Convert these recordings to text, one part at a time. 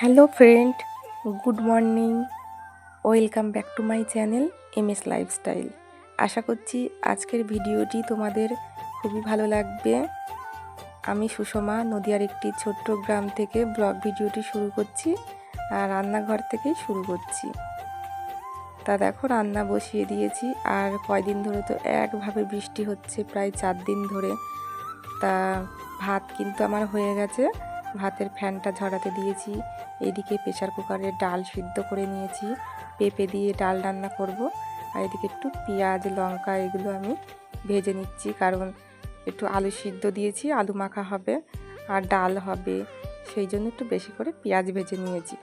Hello friend, good morning. Welcome back to my channel M S lifestyle. আশা করছি আজকের ভিডিওটি তোমাদের খুবই ভালো লাগবে। আমি সুষমা, নদিয়ার একটি ছোট্ট গ্রাম থেকে ব্লগ ভিডিওটি শুরু করছি আর রান্নাঘর থেকেই শুরু করছি। তা দেখো, রান্না বসিয়ে দিয়েছি আর কয়দিন ধরে তো একভাবে বৃষ্টি হচ্ছে, প্রায় চার দিন ধরে। তা ভাত কিন্তু আমার হয়ে গেছে। ভাতের ফ্যানটা ঝরাতে দিয়েছি। এদিকে প্রেশার কুকারে ডাল সিদ্ধ করে নিয়েছি। পেঁপে দিয়ে ডাল রান্না করব। আর এদিকে একটু পেঁয়াজ, লঙ্কা এগুলো আমি ভেজে নিচ্ছি। কারণ একটু আলু সিদ্ধ দিয়েছি, আলু মাখা হবে আর ডাল হবে। সেই জন্য একটু বেশি করে পেঁয়াজ ভেজে নিয়েছি।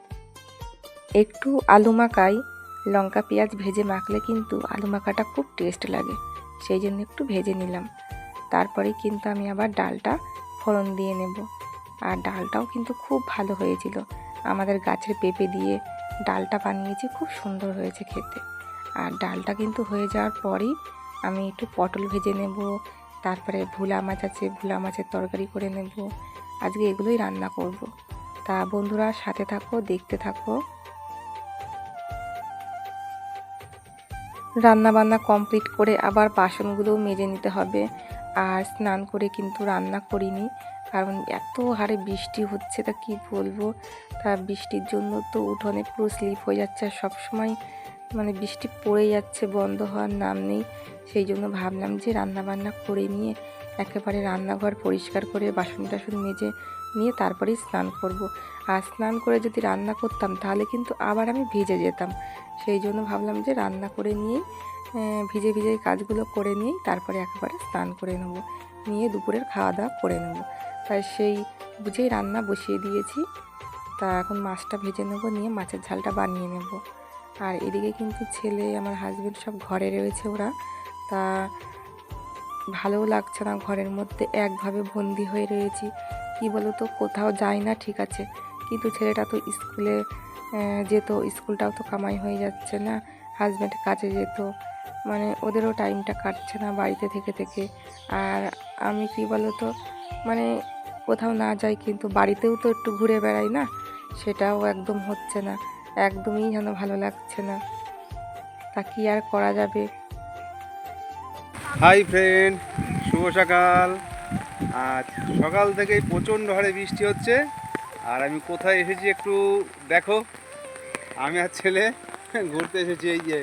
একটু আলু মাখাই, লঙ্কা, পেঁয়াজ ভেজে মাখলে কিন্তু আলু মাখাটা খুব টেস্ট লাগে। সেই জন্য একটু ভেজে নিলাম। তারপরে কিন্তু আমি আবার ডালটা ফোড়ন দিয়ে নেব। আর ডালটাও কিন্তু খুব ভালো হয়েছিল। আমাদের গাছের পেঁপে দিয়ে ডালটা বানিয়েছি, খুব সুন্দর হয়েছে খেতে। আর ডালটা কিন্তু হয়ে যাওয়ার পরেই আমি একটু পটল ভেজে নেব, তারপরে ভোলা মাছ আছে, ভোলা মাছের তরকারি করে নেব। আজকে এগুলোই রান্না করব। তা বন্ধুরা, সাথে থাকো, দেখতে থাকো। রান্না বান্না কমপ্লিট করে আবার বাসনগুলোও মেজে নিতে হবে। আর স্নান করে কিন্তু রান্না করিনি। কারণ এত হারে বৃষ্টি হচ্ছে, তা কি বলব? তা বৃষ্টির জন্য তো উঠোনে পুরো স্লিপ হয়ে যাচ্ছে আর সবসময় মানে বৃষ্টি পড়ে যাচ্ছে, বন্ধ হওয়ার নাম নেই। সেই জন্য ভাবলাম যে রান্না বান্না করে নিয়ে একেবারে রান্নাঘর পরিষ্কার করে বাসন টাসন মেজে নিয়ে তারপরেই স্নান করব। আর স্নান করে যদি রান্না করতাম, তাহলে কিন্তু আবার আমি ভিজে যেতাম। সেই জন্য ভাবলাম যে রান্না করে নিয়েই ভিজে ভিজে কাজগুলো করে নিয়েই তারপরে একেবারে স্নান করে নেব। নিয়ে দুপুরের খাওয়া দাওয়া করে নেব। তাই সেই বুঝেই রান্না বসিয়ে দিয়েছি। তা এখন মাছটা ভেজে নেব, নিয়ে মাছের ঝালটা বানিয়ে নেব। আর এদিকে কিন্তু ছেলে, আমার হাজবেন্ড সব ঘরে রয়েছে ওরা। তা ভালোও লাগছে না ঘরের মধ্যে, একভাবে বন্দি হয়ে রয়েছি। কি বলো তো কোথাও যাই না, ঠিক আছে। কিন্তু ছেলেটা তো স্কুলে যেত, স্কুলটাও তো কামাই হয়ে যাচ্ছে না হাজব্যান্ড কাজে যেত। মানে ওদেরও টাইমটা কাটছে না বাড়িতে থেকে থেকে। আর আমি কি বলো তো মানে কোথাও না যাই কিন্তু বাড়িতেও তো একটু ঘুরে বেড়াই না, সেটাও একদম হচ্ছে না, একদমই যেন ভালো লাগছে না। তা কি আর করা যাবে? হাই ফ্রেন্ড শুভ সকাল। আজ সকাল থেকেই প্রচণ্ড হারে বৃষ্টি হচ্ছে, আর আমি কোথায় এসেছি একটু দেখো। আমি আর ছেলে ঘুরতে এসেছি, এই যে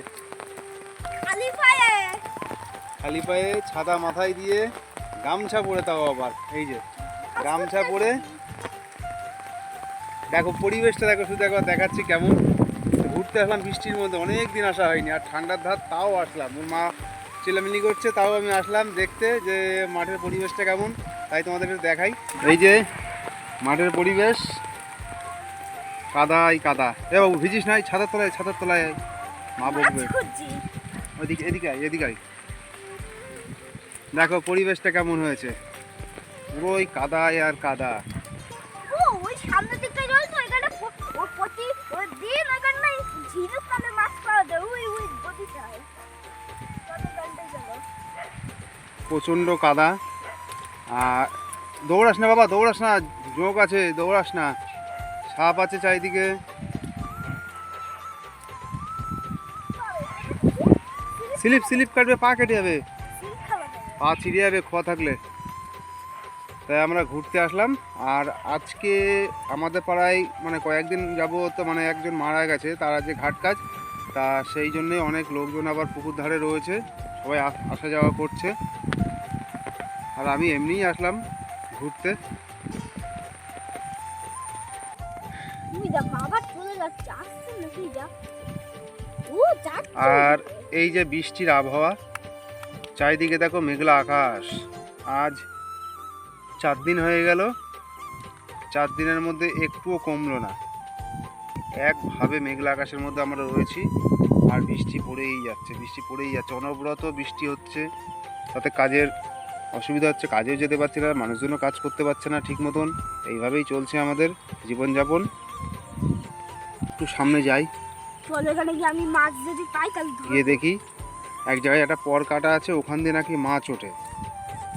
খালি পায়ে ছাতা মাথায় দিয়ে গামছা পরে তাও আবার এই যে গামছা পরে। দেখো পরিবেশটা দেখো শুধু একবার দেখাচ্ছি কেমন। ঘুরতে আসলাম বৃষ্টির মধ্যে অনেক দিন আসা হয়নি আর ঠান্ডার ধার তাও আসলাম। ওর মা চিলামিলি করছে তাও আমি আসলাম দেখতে যে মাঠের পরিবেশটা কেমন। তাই তোমাদের দেখাই। এই যে মাঠের পরিবেশ। কাদাই কাদা। এ বাবু ভিজিস নাই ছাতার তলায় ছাতার তলায় মা বকবে। ওইদিকে এদিকে এদিকে দেখো পরিবেশটা কেমন হয়েছে? পুরোই কাদায় আর কাদা। ও ওই সামনের দিকটা জল তো এখানে প্রতি দিন ওখানে ঝিনুক কালে মাছ পাওয়া যায়। ওই ওই গদিটায় কত ঘণ্টা গেল। প্রচণ্ড কাদা। আর দৌড়াস না বাবা দৌড়াস না যোগ আছে দৌড়াস না। সাপ আছে চারিদিকে। স্লিপ স্লিপ কাটবে পা কেটে যাবে। পা ছিঁড়ে যাবে খোয়া থাকলে। তাই আমরা ঘুরতে আসলাম। আর আজকে আমাদের পাড়ায় মানে কয়েকদিন যাব তো মানে একজন মারা গেছে তার আজকে ঘাট কাজ। তা সেই জন্যে অনেক লোকজন আবার পুকুর ধারে রয়েছে সবাই আস- যাওয়া করছে। আর আমি এমনিই আসলাম ঘুরতে। আর এই যে বৃষ্টির আবহাওয়া চারিদিকে দেখো মেঘলা আকাশ। আজ চার দিন হয়ে গেল চার দিনের মধ্যে একটুও কমলো না। একভাবে মেঘলা আকাশের মধ্যে আমরা রয়েছি আর বৃষ্টি পড়েই যাচ্ছে বৃষ্টি পড়েই যাচ্ছে অনবরত বৃষ্টি হচ্ছে। তাতে কাজের অসুবিধা হচ্ছে কাজেও যেতে পারছি না মানুষজনও কাজ করতে পারছে না ঠিক মতন। এইভাবেই চলছে আমাদের জীবনযাপন। একটু সামনে যাই। আমি মাছ যদি পাই গিয়ে দেখি। এক জায়গায় একটা পর কাটা আছে ওখান দিয়ে নাকি মাছ ওঠে।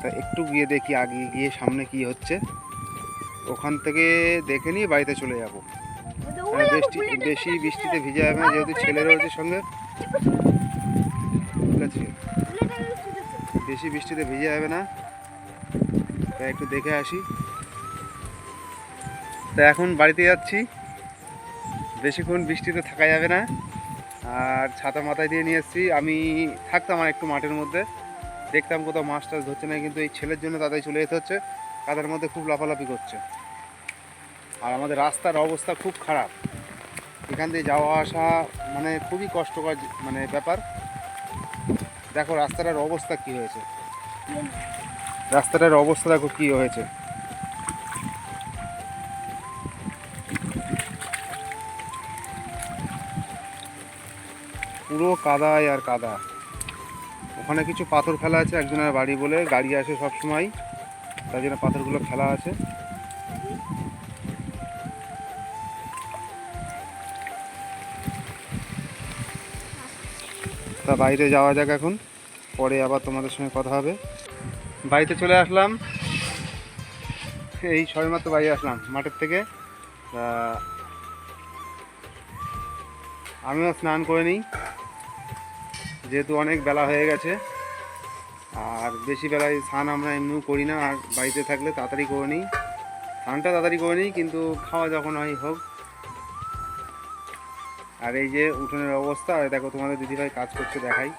তা একটু গিয়ে দেখি আগে গিয়ে সামনে কি হচ্ছে। ওখান থেকে দেখে নিয়ে বাড়িতে চলে যাব। বৃষ্টি বেশি বৃষ্টিতে ভিজে যাবে না যেহেতু ছেলে রয়েছে সঙ্গে। ঠিক আছে। বেশি বৃষ্টিতে ভিজে যাবে না। তাই একটু দেখে আসি। তা এখন বাড়িতে যাচ্ছি। বেশিক্ষণ বৃষ্টিতে থাকা যাবে না। আর ছাতা মাথায় দিয়ে নিয়ে এসেছি। আমি থাকতাম আর একটু মাঠের মধ্যে। দেখতাম কোথাও মাছ টাছ ধরছে না, কিন্তু এই ছেলের জন্য তাদের চলে যেতে হচ্ছে। কাদের মধ্যে খুব লাফালাফি করছে। আর আমাদের রাস্তার অবস্থা খুব খারাপ। এখান দিয়ে যাওয়া আসা মানে খুবই কষ্টকর মানে ব্যাপার। দেখো, রাস্তাটার অবস্থা কি হয়েছে? রাস্তাটার অবস্থা দেখো কী হয়েছে। পুরো কাদায় আর কাদা। ওখানে কিছু পাথর ফেলা আছে, একজনের বাড়ি বলে গাড়ি আসে সব সময়। তার জন্য পাথরগুলো ফেলা আছে। তা বাইরে যাওয়া যাক এখন, পরে আবার তোমাদের সঙ্গে কথা হবে। বাড়িতে চলে আসলাম। এই সবেমাত্র বাড়ি আসলাম, মাঠের থেকে। আমিও স্নান করে নিই। যেহেতু অনেক বেলা হয়ে গেছে, আর বেশি বেলায় স্নান আমরা এমনিও করি না, আর বাড়িতে থাকলে তাড়াতাড়ি করে নিই। স্নানটা তাড়াতাড়ি করে নিই, কিন্তু খাওয়া যখন হয় হোক। আর এই যে উঠোনের অবস্থা দেখো তোমাদের দিদিভাই কাজ করছে দেখাই।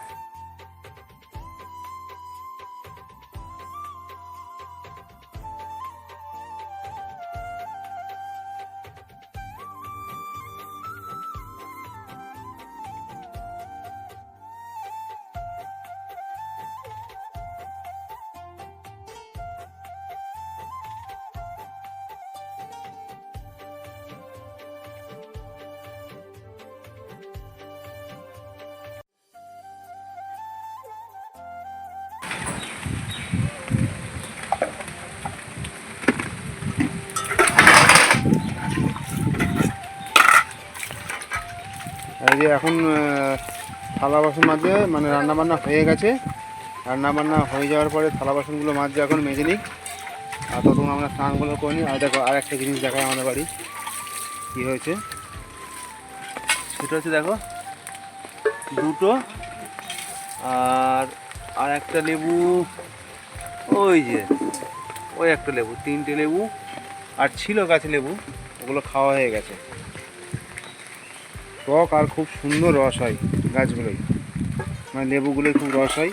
এই যে এখন থালা বাসন মাজে মানে রান্না বান্না হয়ে গেছে। রান্না বান্না হয়ে যাওয়ার পরে থালা বাসনগুলো মাজছে এখন মেজে নিক আর ততক্ষণ আমরা স্নানগুলো করে নিই। আর দেখো, আর একটা জিনিস দেখায় আমাদের বাড়ি। কী হয়েছে? সেটা হচ্ছে দেখো, দুটো আর আর একটা লেবু, ওই যে, ওই একটা লেবু, তিনটে লেবু, আর ছিল গাছে লেবু, ওগুলো খাওয়া হয়ে গেছে। টক আর খুব সুন্দর রস হয় গাছগুলোই মানে লেবুগুলোই খুব রস হয়।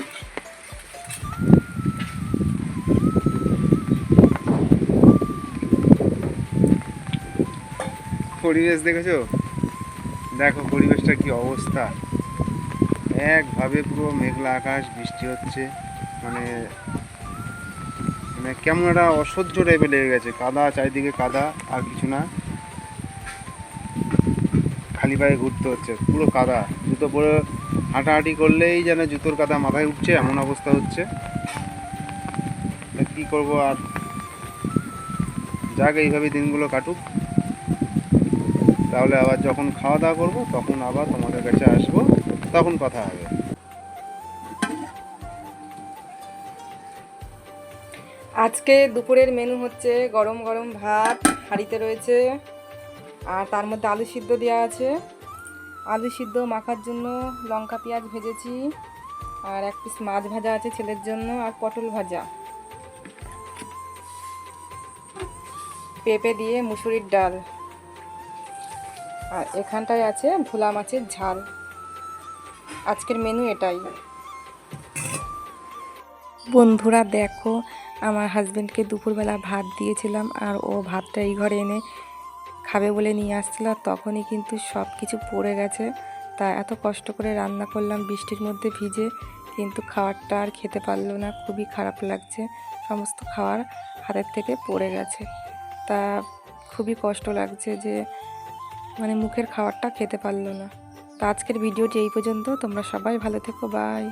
পরিবেশ দেখেছ? দেখো পরিবেশটা কি অবস্থা। একভাবে পুরো মেঘলা আকাশ, বৃষ্টি হচ্ছে। মানে মানে কেমন একটা অসহ্য টাইপের লেগে গেছে। কাদা, চারিদিকে কাদা আর কিছু না। খালি পায়ে ঘুরতে হচ্ছে, পুরো কাদা। জুতো পরে হাঁটাহাঁটি করলেই যেন জুতোর কাদা মাথায় উঠছে, এমন অবস্থা হচ্ছে। কী করব আর? যাক, এইভাবে দিনগুলো কাটুক। তাহলে আবার যখন খাওয়া দাওয়া করব, তখন আবার তোমাদের কাছে আসব, তখন কথা হবে। আজকে দুপুরের মেনু হচ্ছে গরম গরম ভাত, হাঁড়িতে রয়েছে আর তার মধ্যে আলু সিদ্ধ দেওয়া আছে। আলু সিদ্ধ মাখার জন্য লঙ্কা, পেঁয়াজ ভেজেছি। আর এক পিস মাছ ভাজা আছে ছেলের জন্য, আর পটল ভাজা। পেঁপে দিয়ে মুসুরির ডাল। আর এখানটায় আছে ভোলা মাছের ঝাল। আজকের মেনু এটাই। বন্ধুরা, দেখো, আমার হাজব্যান্ডকে দুপুরবেলা ভাত দিয়েছিলাম, আর ও ভাতটা এই ঘরে এনে খাবে বলে নিয়ে আসছিল আর তখনই কিন্তু সব কিছু পড়ে গেছে। তা এত কষ্ট করে রান্না করলাম বৃষ্টির মধ্যে ভিজে, কিন্তু খাবারটা আর খেতে পারল না, খুবই খারাপ লাগছে। সমস্ত খাবার হাতের থেকে পড়ে গেছে। তা খুবই কষ্ট লাগছে যে মানে মুখের খাবারটা খেতে পারল না। তো আজকের ভিডিওটি এই পর্যন্ত। তোমরা সবাই ভালো থেকো, বাই।